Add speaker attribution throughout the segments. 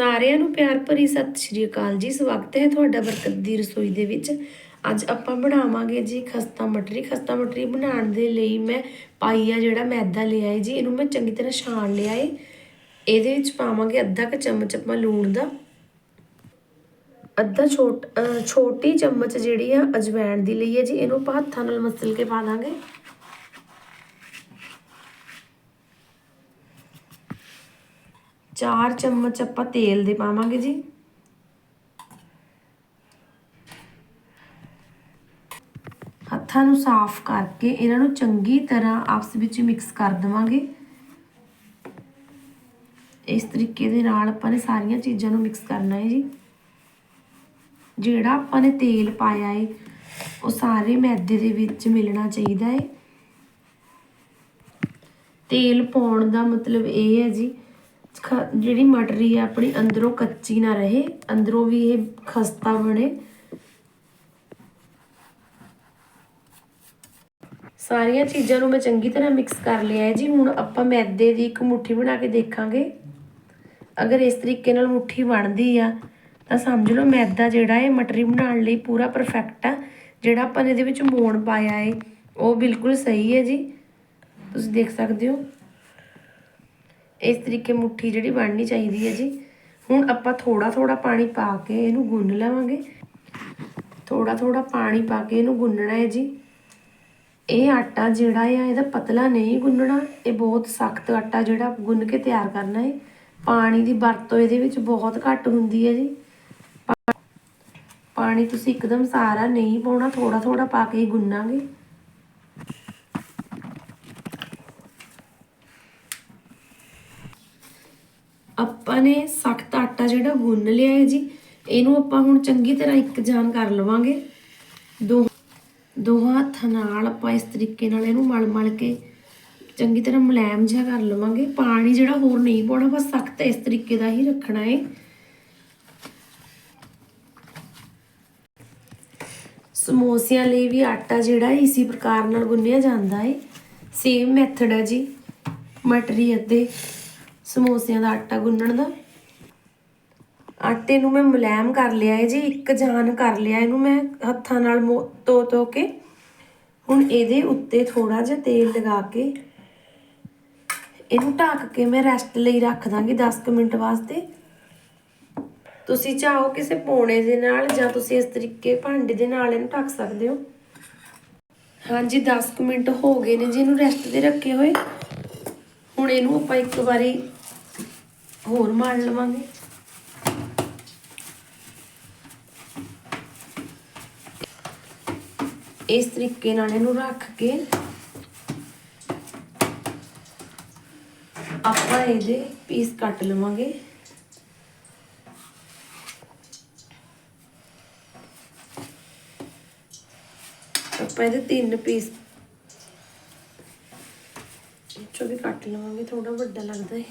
Speaker 1: ਸਾਰਿਆਂ ਨੂੰ ਪਿਆਰ ਭਰੀ ਸਤਿ ਸ਼੍ਰੀ ਅਕਾਲ ਜੀ। ਸਵਾਗਤ ਹੈ ਤੁਹਾਡਾ ਬਰਕਤ ਦੀ ਰਸੋਈ ਦੇ ਵਿੱਚ। ਅੱਜ ਆਪਾਂ ਬਣਾਵਾਂਗੇ ਜੀ ਖਸਤਾ ਮਟਰੀ। ਖਸਤਾ ਮਟਰੀ ਬਣਾਉਣ ਦੇ ਲਈ ਮੈਂ ਪਾਈ ਆ ਜਿਹੜਾ ਮੈਦਾ ਲਿਆ ਹੈ ਜੀ। ਇਹਨੂੰ ਮੈਂ ਚੰਗੀ ਤਰ੍ਹਾਂ ਛਾਣ ਲਿਆ ਏ। ਇਹਦੇ ਵਿੱਚ ਪਾਵਾਂਗੇ ਅੱਧਾ ਕੁ ਚਮਚ ਆਪਾਂ ਲੂਣ ਦਾ। ਅੱਧਾ ਛੋਟ ਛੋਟੀ ਚਮਚ ਜਿਹੜੀ ਆ ਅਜਵਾਇਣ ਦੀ ਲਈ ਹੈ ਜੀ। ਇਹਨੂੰ ਆਪਾਂ ਹੱਥਾਂ ਨਾਲ ਮਸਲ ਕੇ ਪਾ ਦਾਂਗੇ। ਚਾਰ ਚਮਚ ਆਪਾਂ ਤੇਲ ਦੇ ਪਾਵਾਂਗੇ ਜੀ। ਹੱਥਾਂ ਨੂੰ ਸਾਫ਼ ਕਰਕੇ ਇਹਨਾਂ ਨੂੰ ਚੰਗੀ ਤਰ੍ਹਾਂ ਆਪਸ ਵਿੱਚ ਮਿਕਸ ਕਰ ਦਵਾਂਗੇ। ਇਸ ਤਰੀਕੇ ਦੇ ਨਾਲ ਆਪਾਂ ਨੇ ਸਾਰੀਆਂ ਚੀਜ਼ਾਂ ਨੂੰ ਮਿਕਸ ਕਰਨਾ ਹੈ ਜੀ। ਜਿਹੜਾ ਆਪਾਂ ਨੇ ਤੇਲ ਪਾਇਆ ਹੈ, ਉਹ ਸਾਰੇ ਮੈਦੇ ਦੇ ਵਿੱਚ ਮਿਲਣਾ ਚਾਹੀਦਾ ਹੈ। ਤੇਲ ਪਾਉਣ ਦਾ ਮਤਲਬ ਇਹ ਹੈ ਜੀ ਜਿਹੜੀ ਮਟਰੀ ਹੈ ਆਪਣੀ ਅੰਦਰੋਂ ਕੱਚੀ ਨਾ ਰਹੇ, ਅੰਦਰੋਂ ਵੀ ਇਹ ਖਸਤਾ ਬਣੇ। ਸਾਰੀਆਂ ਚੀਜ਼ਾਂ ਨੂੰ ਮੈਂ ਚੰਗੀ ਤਰ੍ਹਾਂ ਮਿਕਸ ਕਰ ਲਿਆ ਹੈ ਜੀ। ਹੁਣ ਆਪਾਂ ਮੈਦੇ ਦੀ ਇੱਕ ਮੁੱਠੀ ਬਣਾ ਕੇ ਦੇਖਾਂਗੇ। ਅਗਰ ਇਸ ਤਰੀਕੇ ਨਾਲ ਮੁੱਠੀ ਬਣਦੀ ਆ, ਤਾਂ ਸਮਝ ਲਓ ਮੈਦਾ ਜਿਹੜਾ ਹੈ ਮਟਰੀ ਬਣਾਉਣ ਲਈ ਪੂਰਾ ਪਰਫੈਕਟ ਆ। ਜਿਹੜਾ ਆਪਾਂ ਨੇ ਇਹਦੇ ਵਿੱਚ ਮੋਣ ਪਾਇਆ ਹੈ ਉਹ ਬਿਲਕੁਲ ਸਹੀ ਹੈ ਜੀ। ਤੁਸੀਂ ਦੇਖ ਸਕਦੇ ਹੋ। ਇਸ ਤਰੀਕੇ ਮੁੱਠੀ ਜਿਹੜੀ ਬਣਨੀ ਚਾਹੀਦੀ ਹੈ ਜੀ। ਹੁਣ ਆਪਾਂ ਥੋੜਾ ਥੋੜਾ ਪਾਣੀ ਪਾ ਕੇ ਇਹਨੂੰ ਗੁੰਨ ਲਵਾਂਗੇ। ਥੋੜਾ ਥੋੜਾ ਪਾਣੀ ਪਾ ਕੇ ਇਹਨੂੰ ਗੁੰਨਣਾ ਹੈ ਜੀ। ਇਹ ਆਟਾ ਜਿਹੜਾ ਆ, ਇਹਦਾ ਪਤਲਾ ਨਹੀਂ ਗੁੰਨਣਾ। ਇਹ ਬਹੁਤ ਸਖਤ ਆਟਾ ਜਿਹੜਾ ਗੁੰਨ ਕੇ ਤਿਆਰ ਕਰਨਾ ਹੈ। ਪਾਣੀ ਦੀ ਵਰਤੋਂ ਇਹਦੇ ਵਿੱਚ ਬਹੁਤ ਘੱਟ ਹੁੰਦੀ ਹੈ ਜੀ। ਪਾਣੀ ਤੁਸੀਂ ਇੱਕਦਮ ਸਾਰਾ ਨਹੀਂ ਪਾਉਣਾ ਥੋੜਾ ਥੋੜਾ ਪਾ ਕੇ ਹੀ ਗੁੰਨਾਂਗੇ। ਆਪਾਂ ਨੇ ਸਖਤ ਆਟਾ ਜਿਹੜਾ ਗੁੰਨ ਲਿਆ ਹੈ ਜੀ, ਇਹਨੂੰ ਆਪਾਂ ਹੁਣ ਚੰਗੀ ਤਰ੍ਹਾਂ ਇੱਕ ਜਾਨ ਕਰ ਲਵਾਂਗੇ। ਦੋ ਦੋਹਾਂ ਹੱਥਾਂ ਨਾਲ ਆਪਾਂ ਇਸ ਤਰੀਕੇ ਨਾਲ ਇਹਨੂੰ ਮਲ ਮਲ ਕੇ ਚੰਗੀ ਤਰ੍ਹਾਂ ਮੁਲਾਇਮ ਜਿਹਾ ਕਰ ਲਵਾਂਗੇ। ਪਾਣੀ ਜਿਹੜਾ ਹੋਰ ਨਹੀਂ ਪਾਉਣਾ, ਬਸ ਸਖਤ ਇਸ ਤਰੀਕੇ ਦਾ ਹੀ ਰੱਖਣਾ ਹੈ। ਸਮੋਸਿਆਂ ਲਈ ਵੀ ਆਟਾ ਜਿਹੜਾ ਹੈ ਇਸੇ ਪ੍ਰਕਾਰ ਨਾਲ ਗੁੰਨਿਆ ਜਾਂਦਾ ਹੈ। ਸੇਮ ਮੈਥਡ ਹੈ ਜੀ, ਮਟਰੀ ਅਤੇ ਸਮੋਸਿਆਂ ਦਾ ਆਟਾ ਗੁੰਨਣ ਦਾ। ਆਟੇ ਨੂੰ ਮੈਂ ਮੁਲਾਇਮ ਕਰ ਲਿਆ ਹੈ ਜੀ, ਇੱਕ ਜਾਨ ਕਰ ਲਿਆ ਇਹਨੂੰ ਮੈਂ ਹੱਥਾਂ ਨਾਲ ਮੋ- ਧੋ ਕੇ। ਹੁਣ ਇਹਦੇ ਉੱਤੇ ਥੋੜਾ ਜਿਹਾ ਤੇਲ ਲਗਾ ਕੇ ਇਹਨੂੰ ਢੱਕ ਕੇ ਮੈਂ ਰੈਸਟ ਲਈ ਰੱਖ ਦਾਂਗੀ 10 ਕੁ ਮਿੰਟ ਵਾਸਤੇ। ਤੁਸੀਂ ਚਾਹੋ ਕਿਸੇ ਪੋਣੇ ਦੇ ਨਾਲ ਜਾਂ ਤੁਸੀਂ ਇਸ ਤਰੀਕੇ ਭਾਂਡੇ ਦੇ ਨਾਲ ਇਹਨੂੰ ਢੱਕ ਸਕਦੇ ਹੋ? ਹਾਂਜੀ 10 ਕੁ ਮਿੰਟ ਹੋ ਗਏ ਨੇ ਜੀ ਇਹਨੂੰ ਰੈਸਟ ਤੇ ਰੱਖੇ ਹੋਏ। ਹੁਣ ਇਹਨੂੰ ਆਪਾਂ ਇੱਕ ਵਾਰੀ ਹੋਰ ਮਾਰ ਲਵਾਂਗੇ। ਇਸ ਤਰੀਕੇ ਨਾਲ ਇਹਨੂੰ ਰੱਖ ਕੇ ਆਪਾਂ ਇਹਦੇ ਪੀਸ ਕੱਟ ਲਵਾਂਗੇ। ਆਪਾਂ ਇਹਦੇ ਤਿੰਨ ਪੀਸ ਚੋ ਵੀ ਕੱਟ ਲਵਾਂਗੇ ਥੋੜਾ ਵੱਡਾ ਲੱਗਦਾ ਹੈ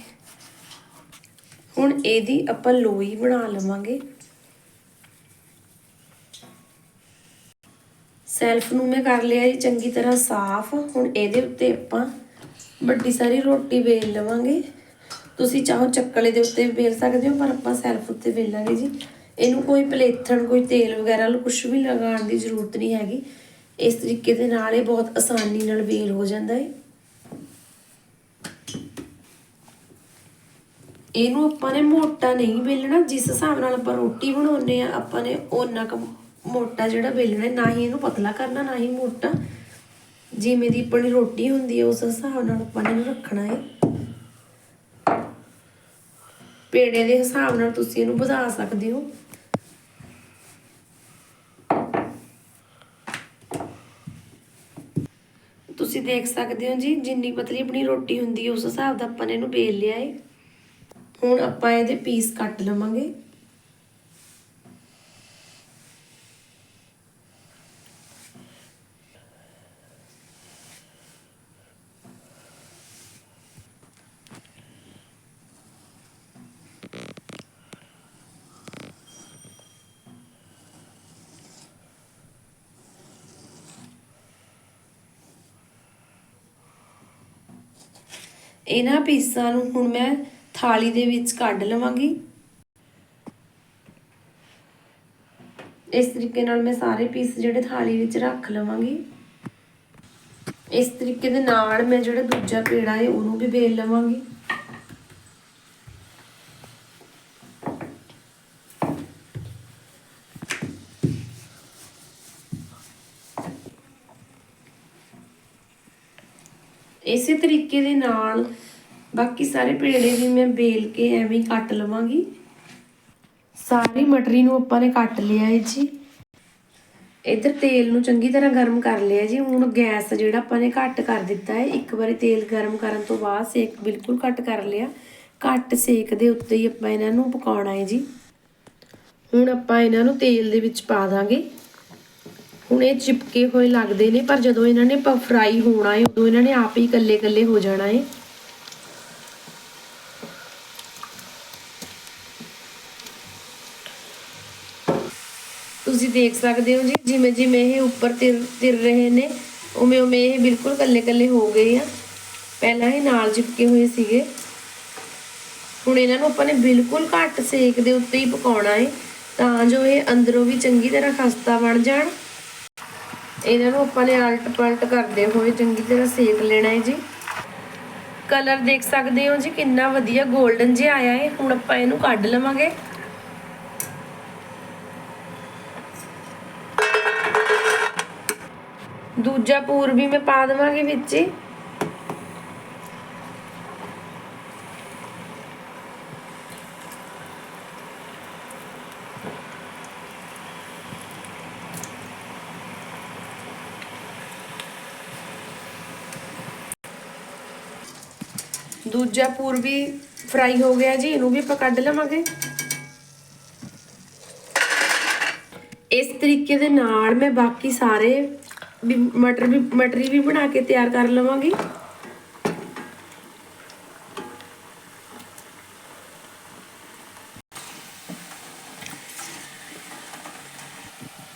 Speaker 1: ਹੁਣ ਇਹਦੀ ਆਪਾਂ ਲੋਈ ਬਣਾ ਲਵਾਂਗੇ। ਸੈਲਫ ਨੂੰ ਮੈਂ ਕਰ ਲਿਆ ਜੀ, ਚੰਗੀ ਤਰ੍ਹਾਂ ਸਾਫ਼। ਹੁਣ ਇਹਦੇ ਉੱਤੇ ਆਪਾਂ ਵੱਡੀ ਸਾਰੀ ਰੋਟੀ ਵੇਲ ਲਵਾਂਗੇ। ਤੁਸੀਂ ਚਾਹੋ ਚੱਕਲੇ ਦੇ ਉੱਤੇ ਵੇਲ ਸਕਦੇ ਹੋ, ਪਰ ਆਪਾਂ ਸੈਲਫ ਉੱਤੇ ਵੇਲਾਂਗੇ ਜੀ। ਇਹਨੂੰ ਕੋਈ ਪਲੇਥਣ, ਕੋਈ ਤੇਲ ਵਗੈਰਾ ਕੁਝ ਵੀ ਲਗਾਉਣ ਦੀ ਜ਼ਰੂਰਤ ਨਹੀਂ ਹੈਗੀ। ਇਸ ਤਰੀਕੇ ਦੇ ਨਾਲ ਇਹ ਬਹੁਤ ਆਸਾਨੀ ਨਾਲ ਵੇਲ ਹੋ ਜਾਂਦਾ ਹੈ। ਇਹਨੂੰ ਆਪਾਂ ਨੇ ਮੋਟਾ ਨਹੀਂ ਵੇਲਣਾ, ਜਿਸ ਹਿਸਾਬ ਨਾਲ ਆਪਾਂ ਰੋਟੀ ਬਣਾਉਂਦੇ ਆ ਆਪਾਂ ਨੇ ਓਨਾ ਕੁ ਮੋਟਾ ਜਿਹੜਾ ਵੇਲਣਾ ਨਾ ਹੀ ਇਹਨੂੰ ਪਤਲਾ ਕਰਨਾ, ਨਾ ਹੀ ਮੋਟਾ। ਜਿਵੇਂ ਦੀ ਆਪਣੀ ਰੋਟੀ ਹੁੰਦੀ ਹੈ, ਉਸ ਹਿਸਾਬ ਨਾਲ ਆਪਾਂ ਨੇ ਇਹਨੂੰ ਰੱਖਣਾ ਹੈ। ਪੇੜੇ ਦੇ ਹਿਸਾਬ ਨਾਲ ਤੁਸੀਂ ਇਹਨੂੰ ਵਧਾ ਸਕਦੇ ਹੋ। ਤੁਸੀਂ ਦੇਖ ਸਕਦੇ ਹੋ ਜੀ, ਜਿੰਨੀ ਪਤਲੀ ਆਪਣੀ ਰੋਟੀ ਹੁੰਦੀ ਹੈ, ਉਸ ਹਿਸਾਬ ਦਾ ਆਪਾਂ ਨੇ ਇਹਨੂੰ ਵੇਲ ਲਿਆ ਹੈ। ਹੁਣ ਆਪਾਂ ਇਹਦੇ ਪੀਸ ਕੱਟ ਲਵਾਂਗੇ। ਇਹਨਾਂ ਪੀਸਾਂ ਨੂੰ ਹੁਣ ਮੈਂ ਥਾਲੀ ਦੇ ਵਿੱਚ ਕੱਢ ਲਵਾਂਗੀ। ਇਸ ਤਰੀਕੇ ਨਾਲ ਮੈਂ ਸਾਰੇ ਪੀਸ ਜਿਹੜੇ ਥਾਲੀ ਵਿੱਚ ਰੱਖ ਲਵਾਂਗੀ। ਇਸ ਤਰੀਕੇ ਦੇ ਨਾਲ ਮੈਂ ਜਿਹੜਾ ਦੂਜਾ ਪੇੜਾ ਹੈ, ਉਹਨੂੰ ਵੀ ਵੇਲ ਲਵਾਂਗੀ। ਇਸੇ ਤਰੀਕੇ ਦੇ ਨਾਲ ਬਾਕੀ ਸਾਰੇ ਪੇੜੇ ਵੀ ਮੈਂ ਬੇਲ ਕੇ ਐਵੇਂ ਹੀ ਕੱਟ ਲਵਾਂਗੀ। ਸਾਰੀ ਮਟਰੀ ਨੂੰ ਆਪਾਂ ਨੇ ਕੱਟ ਲਿਆ ਹੈ ਜੀ। ਇਧਰ ਤੇਲ ਨੂੰ ਚੰਗੀ ਤਰ੍ਹਾਂ ਗਰਮ ਕਰ ਲਿਆ ਜੀ। ਹੁਣ ਗੈਸ ਜਿਹੜਾ ਆਪਾਂ ਨੇ ਘੱਟ ਕਰ ਦਿੱਤਾ ਹੈ ਇੱਕ ਵਾਰੀ ਤੇਲ ਗਰਮ ਕਰਨ ਤੋਂ ਬਾਅਦ ਸੇਕ ਬਿਲਕੁਲ ਘੱਟ ਕਰ ਲਿਆ। ਘੱਟ ਸੇਕ ਦੇ ਉੱਤੇ ਹੀ ਆਪਾਂ ਇਹਨਾਂ ਨੂੰ ਪਕਾਉਣਾ ਹੈ ਜੀ। ਹੁਣ ਆਪਾਂ ਇਹਨਾਂ ਨੂੰ ਤੇਲ ਦੇ ਵਿੱਚ ਪਾ ਦਾਂਗੇ। ਹੁਣ ਇਹ ਚਿਪਕੇ ਹੋਏ ਲੱਗਦੇ ਨੇ, ਪਰ ਜਦੋਂ ਇਹਨਾਂ ਨੇ ਫਰਾਈ ਹੋਣਾ ਹੈ ਉਦੋਂ ਇਹਨਾਂ ਨੇ ਆਪ ਹੀ ਇਕੱਲੇ ਇਕੱਲੇ ਹੋ ਜਾਣਾ ਹੈ ਤੁਸੀਂ ਦੇਖ ਸਕਦੇ ਹੋ ਜੀ, ਜਿਵੇਂ ਜਿਵੇਂ ਇਹ ਉੱਪਰ ਤਿਰ ਤਿਰ ਰਹੇ ਨੇ, ਉਵੇਂ ਉਵੇਂ ਇਹ ਬਿਲਕੁਲ ਕੱਲੇ ਕੱਲੇ ਹੋ ਗਏ ਆ। ਪਹਿਲਾਂ ਇਹ ਨਾਲ ਚਿਪਕੇ ਹੋਏ ਸੀਗੇ। ਹੁਣ ਇਹਨਾਂ ਨੂੰ ਆਪਾਂ ਨੇ ਬਿਲਕੁਲ ਘੱਟ ਸੇਕ ਦੇ ਉੱਤੇ ਹੀ ਪਕਾਉਣਾ ਹੈ ਤਾਂ ਜੋ ਇਹ ਅੰਦਰੋਂ ਵੀ ਚੰਗੀ ਤਰ੍ਹਾਂ ਖਸਤਾ ਬਣ ਜਾਣ। ਇਹਨਾਂ ਨੂੰ ਆਪਾਂ ਨੇ ਆਲਟ ਪਲਟ ਕਰਦੇ ਹੋਏ ਚੰਗੀ ਤਰ੍ਹਾਂ ਸੇਕ ਲੈਣਾ ਹੈ ਜੀ। ਕਲਰ ਦੇਖ ਸਕਦੇ ਹੋ ਜੀ, ਕਿੰਨਾ ਵਧੀਆ 골ਡਨ ਜਿਹਾ ਆਇਆ ਹੈ ਹੁਣ ਆਪਾਂ ਇਹਨੂੰ ਕੱਢ ਲਵਾਂਗੇ। ਦੂਜਾ ਪੂਰਬੀ ਮੈਂ ਪਾ ਦੇਵਾਂਗੀ ਵਿੱਚ ਹੀ। ਦੂਜਾ ਪੂਰਬੀ ਫਰਾਈ ਹੋ ਗਿਆ ਜੀ, ਇਹਨੂੰ ਵੀ ਆਪਾਂ ਕੱਢ ਲਵਾਂਗੇ। ਇਸ ਤਰੀਕੇ ਦੇ ਨਾਲ ਮੈਂ ਬਾਕੀ ਸਾਰੇ ਵੀ ਮਟਰ ਵੀ, ਮਟਰੀ ਵੀ ਬਣਾ ਕੇ ਤਿਆਰ ਕਰ ਲਵਾਂਗੀ।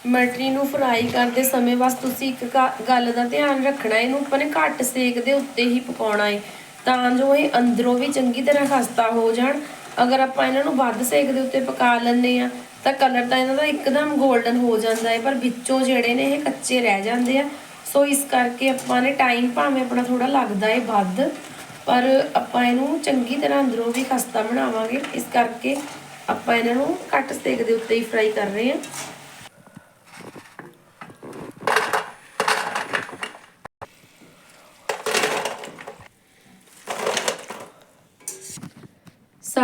Speaker 1: ਮਟਰੀ ਨੂੰ ਫਰਾਈ ਕਰਦੇ ਸਮੇਂ ਬਸ ਤੁਸੀਂ ਇੱਕ ਗੱਲ ਦਾ ਧਿਆਨ ਰੱਖਣਾ, ਇਹਨੂੰ ਆਪਾਂ ਨੇ ਘੱਟ ਸੇਕ ਦੇ ਉੱਤੇ ਹੀ ਪਕਾਉਣਾ ਹੈ ਤਾਂ ਜੋ ਇਹ ਅੰਦਰੋਂ ਵੀ ਚੰਗੀ ਤਰ੍ਹਾਂ ਖਸਤਾ ਹੋ ਜਾਣ। ਅਗਰ ਆਪਾਂ ਇਹਨਾਂ ਨੂੰ ਵੱਧ ਸੇਕ ਦੇ ਉੱਤੇ ਪਕਾ ਲੈਂਦੇ ਆ ਤਾਂ ਕਲਰ ਤਾਂ ਇਹਨਾਂ ਦਾ ਇੱਕਦਮ 골ਡਨ ਹੋ ਜਾਂਦਾ ਹੈ, ਪਰ ਵਿੱਚੋਂ ਜਿਹੜੇ ਨੇ ਇਹ ਕੱਚੇ ਰਹਿ ਜਾਂਦੇ ਆ। ਸੋ ਇਸ ਕਰਕੇ ਆਪਾਂ ਨੇ ਟਾਈਮ ਭਾਵੇਂ ਆਪਣਾ ਥੋੜਾ ਲੱਗਦਾ ਹੈ ਵੱਧ, ਪਰ ਆਪਾਂ ਇਹਨੂੰ ਚੰਗੀ ਤਰ੍ਹਾਂ ਅੰਦਰੋਂ ਵੀ ਖਸਤਾ ਬਣਾਵਾਂਗੇ। ਇਸ ਕਰਕੇ ਆਪਾਂ ਇਹਨਾਂ ਨੂੰ ਘੱਟ ਸੇਕ ਦੇ ਉੱਤੇ ਹੀ ਫਰਾਈ ਕਰ ਰਹੇ ਹਾਂ।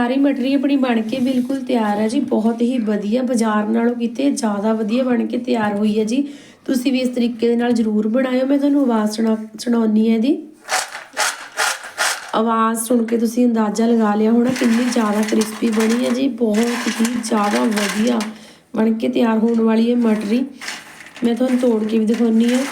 Speaker 1: ਸਾਰੀ ਮਟਰੀ ਆਪਣੀ ਬਣ ਕੇ ਬਿਲਕੁਲ ਤਿਆਰ ਹੈ ਜੀ, ਬਹੁਤ ਹੀ ਵਧੀਆ ਬਾਜ਼ਾਰ ਨਾਲੋਂ ਕਿਤੇ ਜ਼ਿਆਦਾ ਵਧੀਆ ਬਣ ਕੇ ਤਿਆਰ ਹੋਈ ਹੈ ਜੀ। ਤੁਸੀਂ ਵੀ ਇਸ ਤਰੀਕੇ ਦੇ ਨਾਲ ਜ਼ਰੂਰ ਬਣਾਇਓ, ਮੈਂ ਤੁਹਾਨੂੰ ਆਵਾਜ਼ ਸੁਣਾ ਸੁਣਾਉਣੀ ਹੈ ਇਹਦੀ ਆਵਾਜ਼ ਸੁਣ ਕੇ ਤੁਸੀਂ ਅੰਦਾਜ਼ਾ ਲਗਾ ਲਿਆ ਹੋਣਾ ਕਿੰਨੀ ਜ਼ਿਆਦਾ ਕ੍ਰਿਸਪੀ ਬਣੀ ਹੈ ਜੀ, ਬਹੁਤ ਹੀ ਜ਼ਿਆਦਾ ਵਧੀਆ ਬਣ ਕੇ ਤਿਆਰ ਹੋਣ ਵਾਲੀ ਹੈ ਮਟਰੀ। ਮੈਂ ਤੁਹਾਨੂੰ ਤੋੜ ਕੇ ਵੀ ਦਿਖਾਉਣੀ ਹੈ।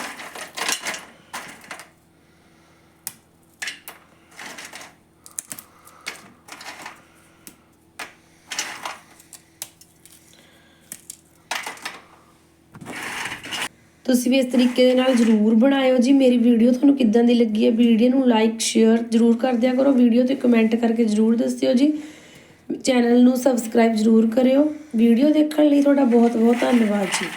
Speaker 1: ਤੁਸੀਂ ਵੀ ਇਸ ਤਰੀਕੇ ਦੇ ਨਾਲ ਜਰੂਰ ਬਣਾਇਓ ਜੀ। ਮੇਰੀ ਵੀਡੀਓ ਤੁਹਾਨੂੰ ਕਿੱਦਾਂ ਦੀ ਲੱਗੀ ਹੈ, ਵੀਡੀਓ ਨੂੰ ਲਾਈਕ ਸ਼ੇਅਰ ਜਰੂਰ ਕਰ ਦਿਆ ਕਰੋ। ਵੀਡੀਓ ਤੇ ਕਮੈਂਟ ਕਰਕੇ ਜਰੂਰ ਦੱਸਿਓ ਜੀ। ਚੈਨਲ ਨੂੰ ਸਬਸਕ੍ਰਾਈਬ ਜਰੂਰ ਕਰਿਓ। ਵੀਡੀਓ ਦੇਖਣ ਲਈ ਤੁਹਾਡਾ ਬਹੁਤ ਬਹੁਤ ਧੰਨਵਾਦ ਜੀ।